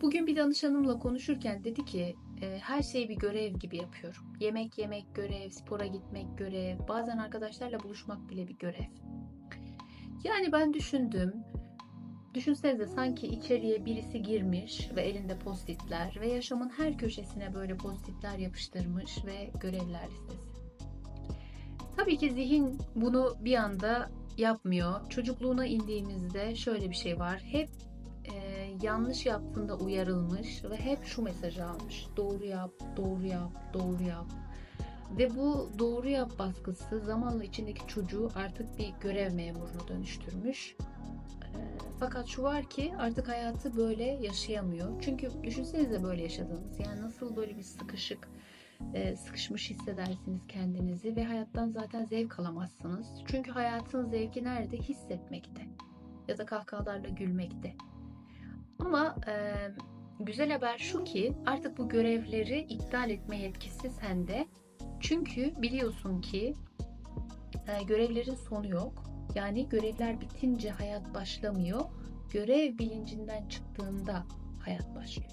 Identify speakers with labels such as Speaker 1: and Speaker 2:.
Speaker 1: Bugün bir danışanımla konuşurken dedi ki e, her şeyi bir görev gibi yapıyorum. Yemek yemek görev, spora gitmek görev, bazen arkadaşlarla buluşmak bile bir görev. Yani ben düşündüm. Düşünsenize sanki içeriye birisi girmiş ve elinde postitler ve yaşamın her köşesine böyle postitler yapıştırmış ve görevler listesi. Tabii ki zihin bunu bir anda yapmıyor. Çocukluğuna indiğimizde şöyle bir şey var. Hep yanlış yaptığında uyarılmış ve hep şu mesajı almış. Doğru yap, doğru yap, doğru yap. Ve bu doğru yap baskısı zamanla içindeki çocuğu artık bir görev memuruna dönüştürmüş. E, fakat şu var ki artık hayatı böyle yaşayamıyor. Çünkü düşünsenize böyle yaşadığınız. Yani nasıl böyle bir sıkışık, e, sıkışmış hissedersiniz kendinizi ve hayattan zaten zevk alamazsınız. Çünkü hayatın zevki nerede? Hissetmekte ya da kahkahalarla gülmekte. Ama e, güzel haber şu ki artık bu görevleri iptal etme yetkisi sende. Çünkü biliyorsun ki e, görevlerin sonu yok. Yani görevler bitince hayat başlamıyor. Görev bilincinden çıktığında hayat başlıyor.